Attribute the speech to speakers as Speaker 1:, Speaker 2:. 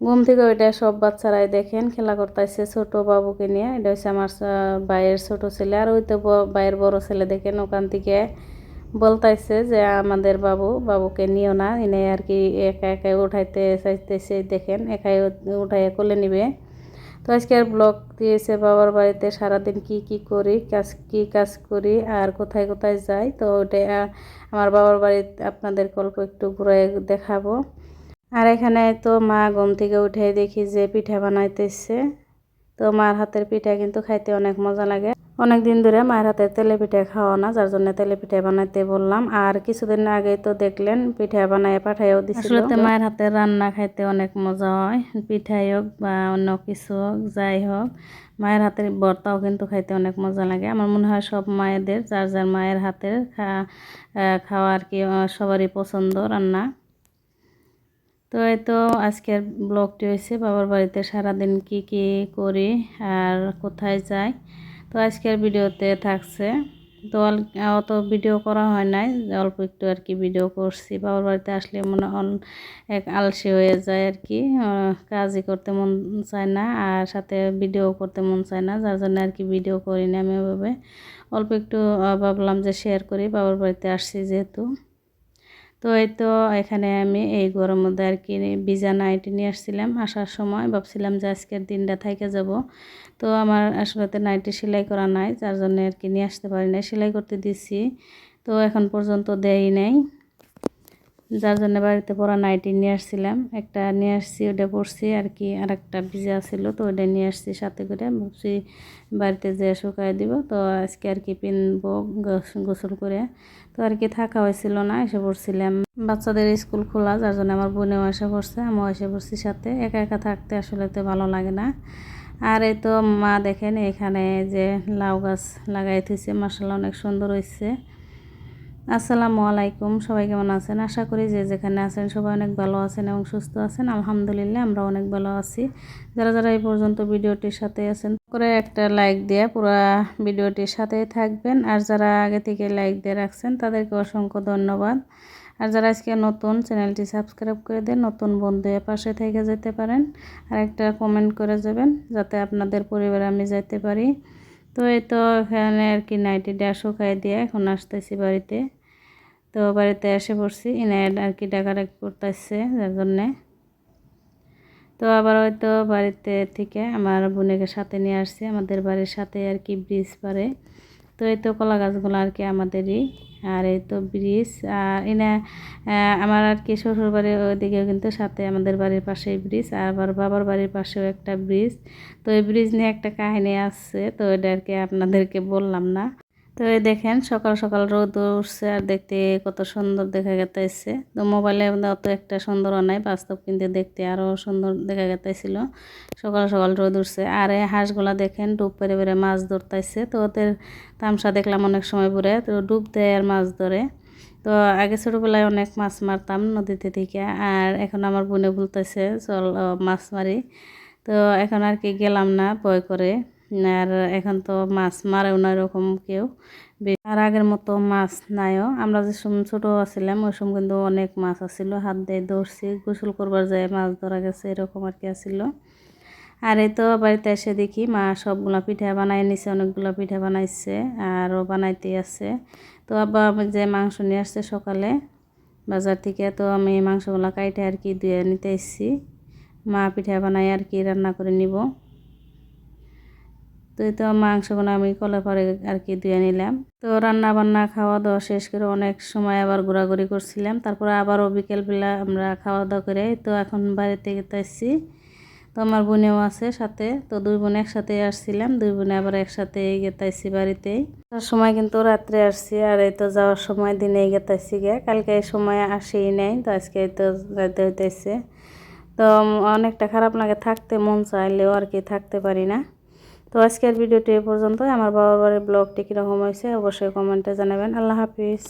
Speaker 1: ঘুম থেকে ওইটা সব বাচ্চারাই দেখেন, খেলা করতেছে ছোট বাবুকে নিয়ে। এটা হচ্ছে আমার ভাইয়ের ছোট ছেলে। আর ওই তো ভাইয়ের বড় ছেলে দেখেন, ওখান থেকে বলতাইছে যে আমাদের বাবু, বাবুকে নিও না। এনে আর কি একা একা উঠাইতে চাইতেছে, দেখেন, একাই উঠাইয়া কোলে নিবে। তো আজকে আর ব্লগ দিয়েছে বাবার বাড়িতে, সারাদিন কি কি করি, কাজ, কি কাজ করি, আর কোথায় কোথায় যাই। তো ওটা আমার বাবার বাড়িতে আপনাদের গল্প একটু ঘুরে দেখাবো। আর এখানে তো মা ঘুম থেকে উঠে দেখি যে পিঠা বানাইতেছে। তো মার হাতের পিঠা কিন্তু খাইতে অনেক মজা লাগে। অনেক দিন ধরে মায়ের হাতের তেলে পিঠা খাওয়া না, যার জন্য তেলে পিঠা বানাইতে বললাম। আর কিছুদিন আগে তো দেখলেন, পিঠা বানায় পাঠাইও দিছিল। আসলে মায়ের হাতের রান্না খাইতে অনেক মজা হয়। পিঠাই হোক বা অন্য কিছু হোক, যাই হোক, মায়ের হাতের ভর্তাও কিন্তু খাইতে অনেক মজা লাগে। আমার মনে হয় সব মায়েদের, যার যার মায়ের হাতের খাওয়া আর কি সবারই পছন্দ রান্না। তো এই তো আজকের ব্লগটি হয়েছে, বাবার বাড়িতে সারাদিন কি কি করি আর কোথায় যাই। তো আজকের ভিডিওতে থাকছে, তো অত ভিডিও করা হয় নাই, অল্প একটু আর কি ভিডিও করছি। বাবার বাড়িতে আসলে মনে হন এক আলসে হয়ে যায় আর কি কাজই করতে মন চায় না আর সাথে ভিডিও করতে মন চায় না, যার জন্য আর কি ভিডিও করি না আমি ওভাবে। অল্প একটু ভাবলাম যে শেয়ার করি, বাবার বাড়িতে আসছি যেহেতু। তো এই তো এখানে আমি এই গরম মধ্যে আর কি ভিজা নাইটি নিয়ে আসছিলাম। আসার সময় ভাবছিলাম যে আজকের দিনটা থাইকে যাব। তো আমার আসলে নাইটি সেলাই করা নাই, যার জন্য আর কি নিয়ে আসতে পারি নাই। সেলাই করতে দিছি। তো এখন পর্যন্ত দেই নাই। যার জন্য বাড়িতে পরা নাইটি নিয়ে আসছিলাম। একটা নিয়ে আসছি ওটা পরছি আর কি আর একটা ভিজা ছিল, তো ওটা নিয়ে আসছি সাথে করে। ভাবছি বাড়িতে যে শুকাই দিব, তো আজকে আর কি পিনবো গোসল করে। তো আর কি থাকা হয়েছিল না, এসে পড়ছিলাম। বাচ্চাদের স্কুল খোলা, যার জন্য আমার বোনেও এসে পড়ছে, আমিও এসে পড়ছি সাথে। একা একা থাকতে আসলে তো ভালো লাগে না। আর এই তো মা দেখেন, এখানে যে লাউ গাছ লাগাই থুইছে মাসাল্লাহ অনেক সুন্দর হয়েছে আসসালামু আলাইকুম, সবাই কেমন আছেন? আশা করি যে যেখানে আছেন সবাই অনেক ভালো আছেন এবং সুস্থ আছেন। আলহামদুলিল্লাহ, আমরা অনেক ভালো আছি। যারা যারা এই পর্যন্ত ভিডিওটির সাথে আছেন, করে একটা লাইক দিয়ে পুরো ভিডিওটির সাথেই থাকবেন। আর যারা আগে থেকে লাইক দিয়ে রাখছেন, তাদেরকে অসংখ্য ধন্যবাদ। আর যারা আজকে নতুন, চ্যানেলটি সাবস্ক্রাইব করে দেন, নতুন বন্ধু পাশে থেকে যেতে পারেন। আর একটা কমেন্ট করে যাবেন, যাতে আপনাদের পরিবারে আমি যেতে পারি। তো এই তো এখানে আর কি নাইটিটা শুকাই দিয়ে এখন আসতেছি বাড়িতে। তো বাড়িতে এসে পড়ছি ইনায়ের আর কি ডাকাডাকি করতেছে যার জন্যে। তো আবার হয়তো বাড়িতে থেকে আমার বোনেকে সাথে নিয়ে আসছি, আমাদের বাড়ির সাথে আর কি ব্রিজ পারে। তো এই তো কলা গাছগুলো আর কি আমাদেরই, আর এই তো ব্রিজ, আর এনে আমার আর কি শ্বশুর বাড়ির ওইদিকেও কিন্তু সাথে আমাদের বাড়ির পাশেই ব্রিজ আর আবার বাবার বাড়ির পাশেও একটা ব্রিজ। তো এই ব্রিজ নিয়ে একটা কাহিনী আছে, তো এটা আর কি আপনাদেরকে বললাম না। তো এই দেখেন, সকাল সকাল রোদ উঠছে আর দেখতে কত সুন্দর দেখা গেতেছে তো মোবাইলে অত একটা সুন্দর নাই, বাস্তব কিন্তু দেখতে আরও সুন্দর দেখা গেতেছিল সকাল সকাল রোদ উঠছে। আর এই হাঁসগুলা দেখেন, ডুব পেরে পেরে মাছ ধরতেছে তো ওদের তামসা দেখলাম অনেক সময় পরে, তো ডুব দেয় আর মাছ ধরে। তো আগে ছোটোবেলায় অনেক মাছ মারতাম নদীতে থেকে, আর এখন আমার বোনে বলতেছে চল, মাছ মারি। তো এখন আর কি গেলাম না, ভয় করে। আর এখন তো মাছ মারেও না এরকম কেউ। আর আগের মতো মাছ নাইও। আমরা যে সময় ছোটো আছিলাম, ওই সময় কিন্তু অনেক মাছ আছিল। হাত দিয়ে ধরছি গোসল করবার যায় মাছ ধরা গেছে, এরকম আর কি আছিল। আর এই তো বাড়িতে এসে দেখি মা সবগুলা পিঠা বানাই নিছে, অনেকগুলো পিঠা বানাইছে, আরও বানাইতে আছে। তো আবার আমি যে মাংস নিয়ে আসছে সকালে, বাজার থেকে তো আমি মাংসগুলো কাইটে আর কি ধুয়ে নিতে এসেছি। মা পিঠা বানাই আর কি রান্না করে নিব। তো এই তো মাংসগুলো আমি কলে পরে আর কি ধুয়ে নিলাম। তো রান্না বান্না খাওয়া দাওয়া শেষ করে অনেক সময় আবার ঘোরাঘুরি করছিলাম। তারপরে আবারও বিকেলবেলা আমরা খাওয়া দাওয়া করে তো এখন বাড়িতে আসছি তো আমার বোনেও আছে সাথে, তো দুই বোন একসাথে আসছিলাম, দুই বোনে আবার একসাথে গেতে আসছি বাড়িতেই। তার সময় কিন্তু রাত্রে আসছি আর এই তো যাওয়ার সময় দিনে গেতে আসছি গে কালকে এই সময় আসেই নাই, তো আজকে এই তো যাইতে হইতেছে। তো অনেকটা খারাপ লাগে, থাকতে মন চাইলেও আর কি থাকতে পারি না। তো আজকের ভিডিওটি এ পর্যন্ত আমার বাবার বাড়ির ব্লগটি কীরকম হয়েছে অবশ্যই কমেন্টে জানাবেন। আল্লাহ হাফিজ।